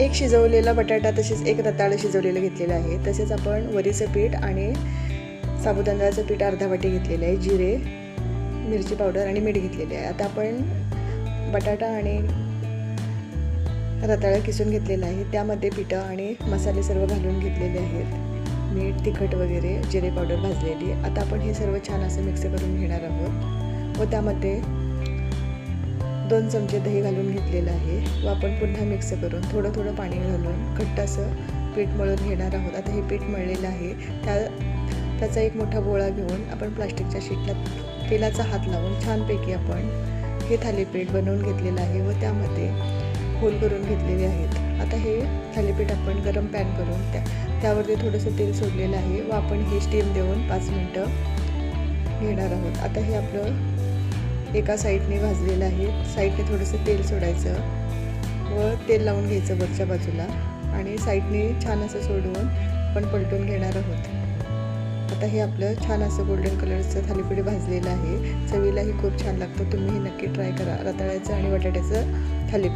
एक शिजवलेला बटाटा तसेच एक रताळं शिजवलेलं घेतलेलं आहे. तसेच आपण वरीचं पीठ आणि साबुदांदळाचं पीठ अर्धा वाटी घेतलेलं आहे. जिरे मिरची पावडर आणि मीठ घेतलेले आहे. आता आपण बटाटा आणि रताळं किसून घेतलेलं आहे. त्यामध्ये पिठं आणि मसाले सर्व घालून घेतलेले आहेत. मीठ तिखट वगैरे जिरे पावडर भाजलेली. आता आपण हे सर्व छान असं मिक्स करून घेणार आहोत. व त्यामध्ये दोन चमचे दही घालून घेतलेलं आहे. व आपण पुन्हा मिक्स करून थोडं थोडं पाणी घालून घट्ट असं पीठ मळून घेणार आहोत. आता हे पीठ मळलेलं आहे. त्या त्याचा एक मोठा गोळा घेऊन आपण प्लास्टिकच्या शीटला तेलाचा हात लावून छानपैकी आपण हे थालीपीठ बनवून घेतलेलं आहे व त्यामध्ये होल करून घेतलेले आहेत. आता हे थालीपीठ आपण गरम पॅन करून त्या त्यावरती थोडंसं तेल सोडलेलं आहे. व आपण हे स्टीम देऊन पाच मिनटं घेणार आहोत. आता हे आपलं एका साईडने भाजलेलं आहे. साईडने थोडंसं तेल सोडायचं. व तेल लावून घ्यायचं वरच्या बाजूला. आणि साईडने छान असं सोडवून आपण पलटून घेणार आहोत. आता हे आपलं छान असं गोल्डन कलरचं थालीपीठ भाजलेलं आहे. चवीलाही खूप छान लागतं. तुम्ही हे नक्की ट्राय करा. रताळ्याचं आणि बटाट्याचं थालीपीठ.